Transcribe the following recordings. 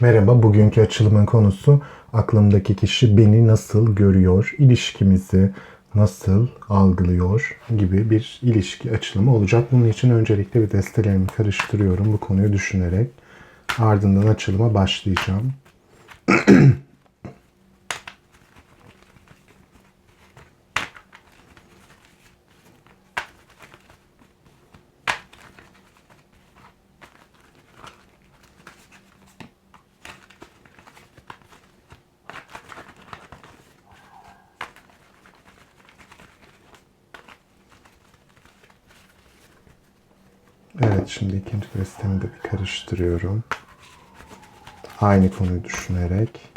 Merhaba, bugünkü açılımın konusu aklımdaki kişi beni nasıl görüyor, ilişkimizi nasıl algılıyor gibi bir ilişki açılımı olacak. Bunun için öncelikle bir destelerimi karıştırıyorum bu konuyu düşünerek. Ardından açılıma başlayacağım. Evet, şimdi ikinci destemi de bir karıştırıyorum. Aynı konuyu düşünerek.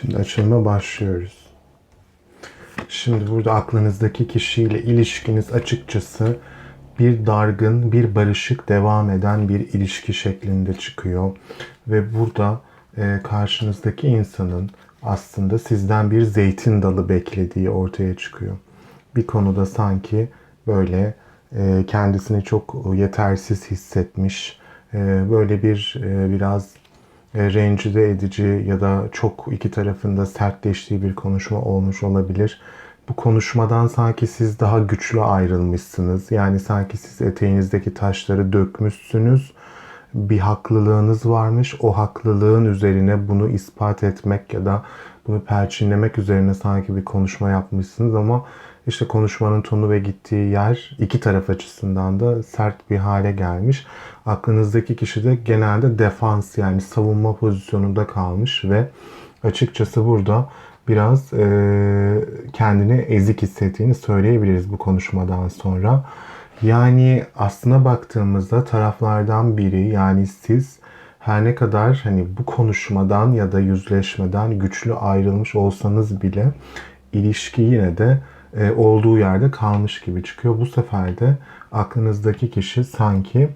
Şimdi açılıma başlıyoruz. Şimdi burada aklınızdaki kişiyle ilişkiniz açıkçası bir dargın, bir barışık devam eden bir ilişki şeklinde çıkıyor. Ve burada e, karşınızdaki insanın aslında sizden bir zeytin dalı beklediği ortaya çıkıyor. Bir konuda sanki böyle e, kendisini çok yetersiz hissetmiş, e, böyle bir e, biraz rencide edici ya da çok iki tarafında sertleştiği bir konuşma olmuş olabilir. Bu konuşmadan sanki siz daha güçlü ayrılmışsınız. Yani sanki siz eteğinizdeki taşları dökmüşsünüz. Bir haklılığınız varmış. O haklılığın üzerine bunu ispat etmek ya da bunu perçinlemek üzerine sanki bir konuşma yapmışsınız ama işte konuşmanın tonu ve gittiği yer iki taraf açısından da sert bir hale gelmiş. Aklınızdaki kişi de genelde defans yani savunma pozisyonunda kalmış ve açıkçası burada biraz e, kendini ezik hissettiğini söyleyebiliriz bu konuşmadan sonra. Yani aslına baktığımızda taraflardan biri yani siz her ne kadar hani bu konuşmadan ya da yüzleşmeden güçlü ayrılmış olsanız bile ilişki yine de e, olduğu yerde kalmış gibi çıkıyor. Bu sefer de aklınızdaki kişi sanki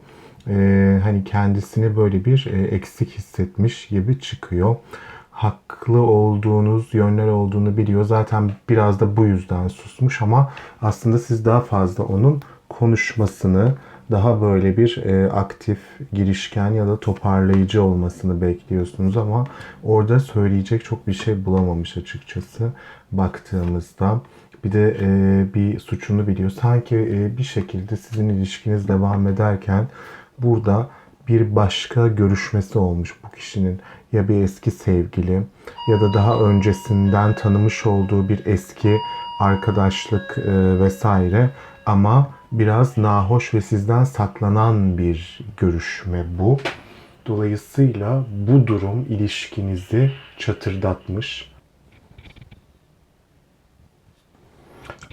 e, hani kendisini böyle bir e, eksik hissetmiş gibi çıkıyor. Haklı olduğunuz yönler olduğunu biliyor. Zaten biraz da bu yüzden susmuş ama aslında siz daha fazla onun konuşmasını, daha böyle bir e, aktif, girişken ya da toparlayıcı olmasını bekliyorsunuz ama orada söyleyecek çok bir şey bulamamış açıkçası baktığımızda. Bir de e, bir suçunu biliyor. Sanki e, bir şekilde sizin ilişkiniz devam ederken burada bir başka görüşmesi olmuş bu kişinin. Ya bir eski sevgili ya da daha öncesinden tanımış olduğu bir eski arkadaşlık e, vesaire ama biraz nahoş ve sizden saklanan bir görüşme bu. Dolayısıyla bu durum ilişkinizi çatırdatmış.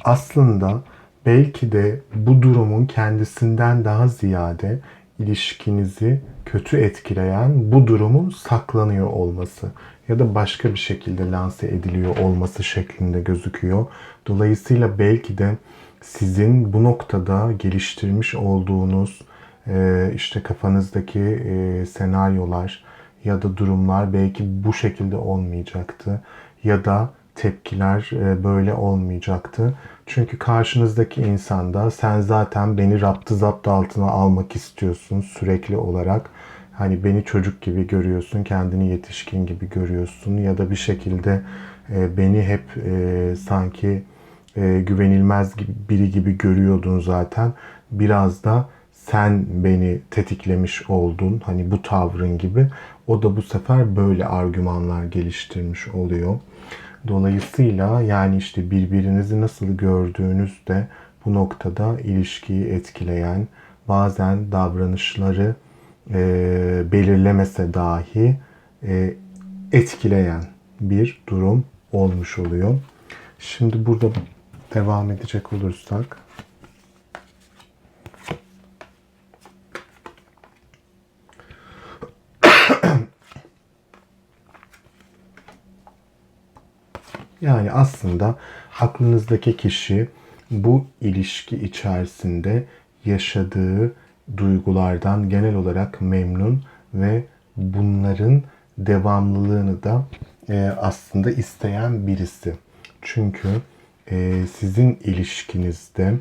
Aslında belki de bu durumun kendisinden daha ziyade ilişkinizi kötü etkileyen bu durumun saklanıyor olması ya da başka bir şekilde lanse ediliyor olması şeklinde gözüküyor. Dolayısıyla belki de sizin bu noktada geliştirmiş olduğunuz e, işte kafanızdaki e, senaryolar ya da durumlar belki bu şekilde olmayacaktı ya da tepkiler e, böyle olmayacaktı. Çünkü karşınızdaki insanda sen zaten beni raptı zapt altına almak istiyorsun sürekli olarak. Hani beni çocuk gibi görüyorsun, kendini yetişkin gibi görüyorsun ya da bir şekilde beni hep e, sanki e, güvenilmez gibi, biri gibi görüyordun zaten. Biraz da sen beni tetiklemiş oldun hani bu tavrın gibi. O da bu sefer böyle argümanlar geliştirmiş oluyor. Dolayısıyla yani işte birbirinizi nasıl gördüğünüz de bu noktada ilişkiyi etkileyen, bazen davranışları e, belirlemese dahi e, etkileyen bir durum olmuş oluyor. Şimdi burada devam edecek olursak Yani aslında aklınızdaki kişi bu ilişki içerisinde yaşadığı duygulardan genel olarak memnun ve bunların devamlılığını da e, aslında isteyen birisi. Çünkü e, sizin ilişkinizde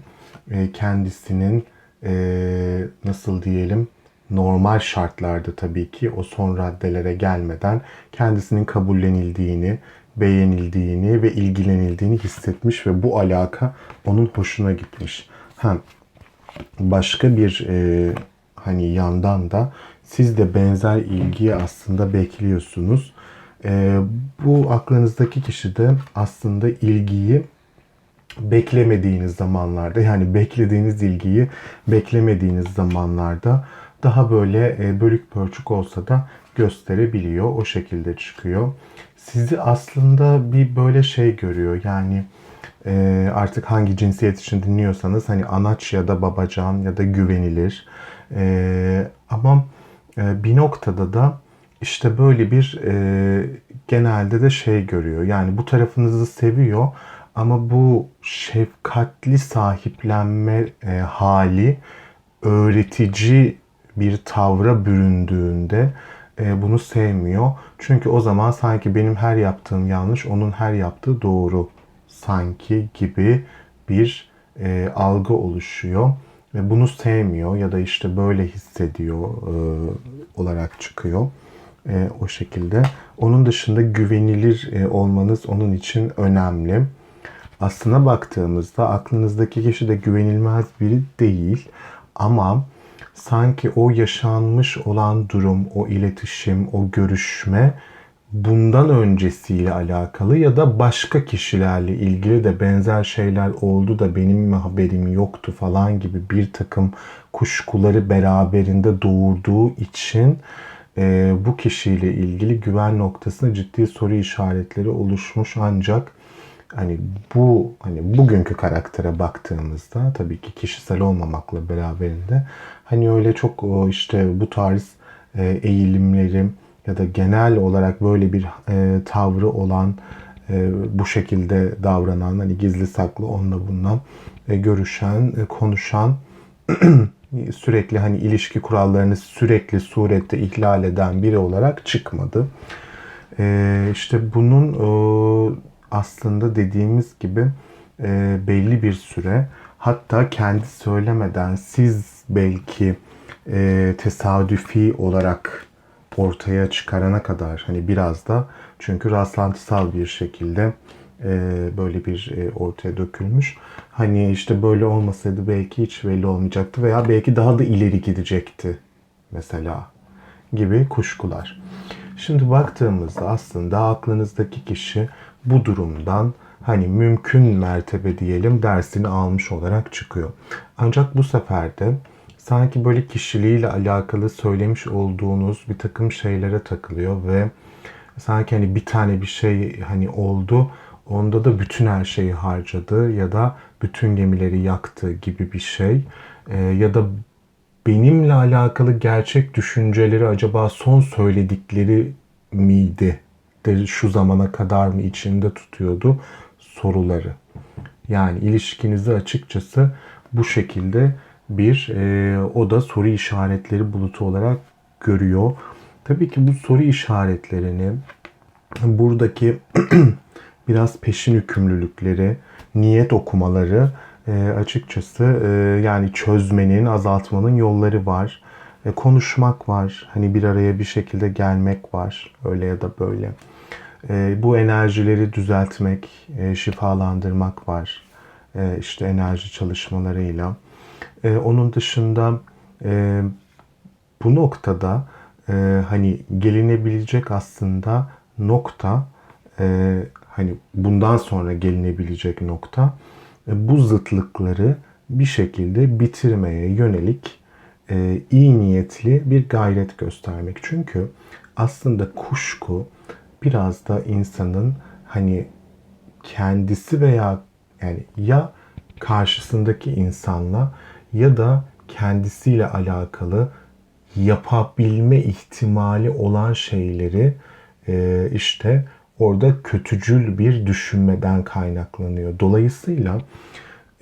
e, kendisinin e, nasıl diyelim normal şartlarda tabii ki o son raddelere gelmeden kendisinin kabullenildiğini, beğenildiğini ve ilgilenildiğini hissetmiş ve bu alaka onun hoşuna gitmiş. Ha, başka bir e, hani yandan da siz de benzer ilgiyi aslında bekliyorsunuz. E, bu aklınızdaki kişi de aslında ilgiyi beklemediğiniz zamanlarda yani beklediğiniz ilgiyi beklemediğiniz zamanlarda daha böyle e, bölük pörçük olsa da gösterebiliyor. O şekilde çıkıyor. Sizi aslında bir böyle şey görüyor. Yani e, artık hangi cinsiyet için dinliyorsanız hani anaç ya da babacan ya da güvenilir. E, ama bir noktada da işte böyle bir genelde de şey görüyor. Yani bu tarafınızı seviyor ama bu şefkatli sahiplenme e, hali öğretici bir tavra büründüğünde e, bunu sevmiyor. Çünkü o zaman sanki benim her yaptığım yanlış, onun her yaptığı doğru sanki gibi bir e, algı oluşuyor ve bunu sevmiyor ya da işte böyle hissediyor e, olarak çıkıyor e, o şekilde. Onun dışında güvenilir e, olmanız onun için önemli. Aslına baktığımızda aklınızdaki kişi de güvenilmez biri değil ama sanki o yaşanmış olan durum, o iletişim, o görüşme bundan öncesiyle alakalı ya da başka kişilerle ilgili de benzer şeyler oldu da benim mi haberim yoktu falan gibi bir takım kuşkuları beraberinde doğurduğu için e, bu kişiyle ilgili güven noktasında ciddi soru işaretleri oluşmuş. Ancak hani bu hani bugünkü karaktere baktığımızda tabii ki kişisel olmamakla beraberinde hani öyle çok işte bu tarz e, eğilimleri ya da genel olarak böyle bir e, tavrı olan e, bu şekilde davranan hani gizli saklı onunla bununla görüşen, konuşan sürekli hani ilişki kurallarını sürekli surette ihlal eden biri olarak çıkmadı. E, işte bunun aslında dediğimiz gibi e, belli bir süre hatta kendi söylemeden siz belki e, tesadüfi olarak ortaya çıkarana kadar hani biraz da çünkü rastlantısal bir şekilde e, böyle bir e, ortaya dökülmüş. Hani işte böyle olmasaydı belki hiç belli olmayacaktı veya belki daha da ileri gidecekti mesela gibi kuşkular. Şimdi baktığımızda aslında aklınızdaki kişi bu durumdan hani mümkün mertebe diyelim dersini almış olarak çıkıyor. Ancak bu sefer de sanki böyle kişiliğiyle alakalı söylemiş olduğunuz bir takım şeylere takılıyor ve sanki hani bir tane bir şey hani oldu onda da bütün her şeyi harcadı ya da bütün gemileri yaktı gibi bir şey ee, ya da benimle alakalı gerçek düşünceleri acaba son söyledikleri miydi de şu zamana kadar mı içinde tutuyordu soruları. Yani ilişkinizi açıkçası bu şekilde bir e, o da soru işaretleri bulutu olarak görüyor. Tabii ki bu soru işaretlerini buradaki biraz peşin hükümlülükleri, niyet okumaları e, açıkçası e, yani çözmenin, azaltmanın yolları var. E, konuşmak var. Hani bir araya bir şekilde gelmek var. Öyle ya da böyle. E, bu enerjileri düzeltmek, e, şifalandırmak var. E, işte enerji çalışmalarıyla. E, onun dışında e, bu noktada e, hani gelinebilecek aslında nokta e, hani bundan sonra gelinebilecek nokta e, bu zıtlıkları bir şekilde bitirmeye yönelik e, iyi niyetli bir gayret göstermek. Çünkü aslında kuşku biraz da insanın hani kendisi veya yani ya karşısındaki insanla ya da kendisiyle alakalı yapabilme ihtimali olan şeyleri e, işte orada kötücül bir düşünmeden kaynaklanıyor. Dolayısıyla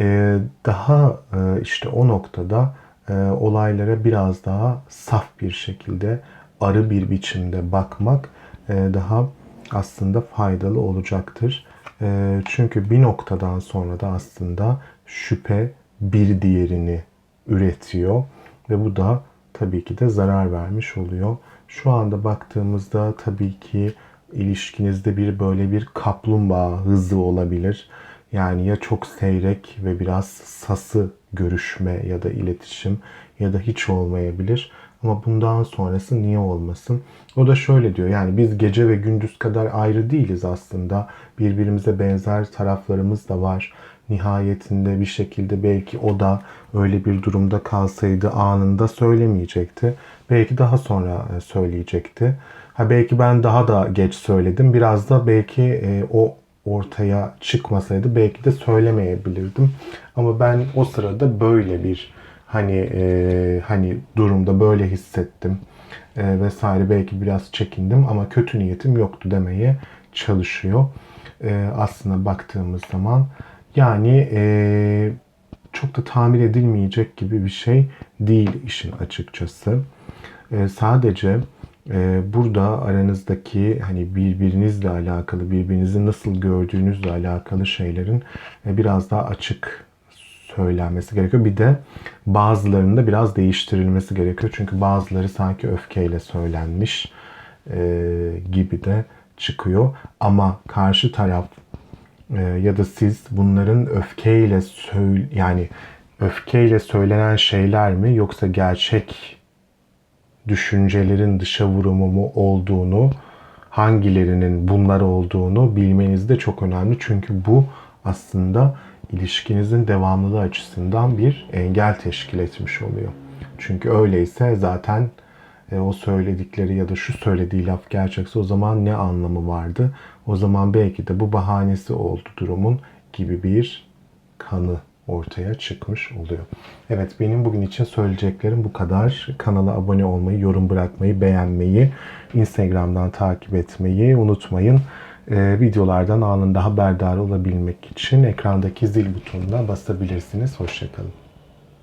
Ee, daha e, işte o noktada e, olaylara biraz daha saf bir şekilde arı bir biçimde bakmak e, daha aslında faydalı olacaktır. E, çünkü bir noktadan sonra da aslında şüphe bir diğerini üretiyor ve bu da tabii ki de zarar vermiş oluyor. Şu anda baktığımızda tabii ki ilişkinizde bir böyle bir kaplumbağa hızı olabilir. Yani ya çok seyrek ve biraz sası görüşme ya da iletişim ya da hiç olmayabilir. Ama bundan sonrası niye olmasın? O da şöyle diyor yani biz gece ve gündüz kadar ayrı değiliz aslında. Birbirimize benzer taraflarımız da var. Nihayetinde bir şekilde belki o da öyle bir durumda kalsaydı anında söylemeyecekti. Belki daha sonra e, söyleyecekti. Ha belki ben daha da geç söyledim. Biraz da belki e, o ortaya çıkmasaydı belki de söylemeyebilirdim. Ama ben o sırada böyle bir hani e, hani durumda böyle hissettim e, vesaire belki biraz çekindim ama kötü niyetim yoktu demeye çalışıyor. E, aslında baktığımız zaman yani e, çok da tamir edilmeyecek gibi bir şey değil işin açıkçası. E, sadece e, burada aranızdaki hani birbirinizle alakalı, birbirinizi nasıl gördüğünüzle alakalı şeylerin e, biraz daha açık söylenmesi gerekiyor. Bir de bazılarının da biraz değiştirilmesi gerekiyor. Çünkü bazıları sanki öfkeyle söylenmiş e, gibi de çıkıyor. Ama karşı taraf e, ya da siz bunların öfkeyle söyle yani öfkeyle söylenen şeyler mi yoksa gerçek düşüncelerin dışa vurumu mu olduğunu, hangilerinin bunlar olduğunu bilmeniz de çok önemli. Çünkü bu aslında ilişkinizin devamlılığı açısından bir engel teşkil etmiş oluyor. Çünkü öyleyse zaten e, o söyledikleri ya da şu söylediği laf gerçekse o zaman ne anlamı vardı? O zaman belki de bu bahanesi oldu durumun gibi bir kanı ortaya çıkmış oluyor. Evet benim bugün için söyleyeceklerim bu kadar. Kanala abone olmayı, yorum bırakmayı, beğenmeyi, Instagram'dan takip etmeyi unutmayın. Ee, videolardan anında haberdar olabilmek için ekrandaki zil butonuna basabilirsiniz. Hoşçakalın.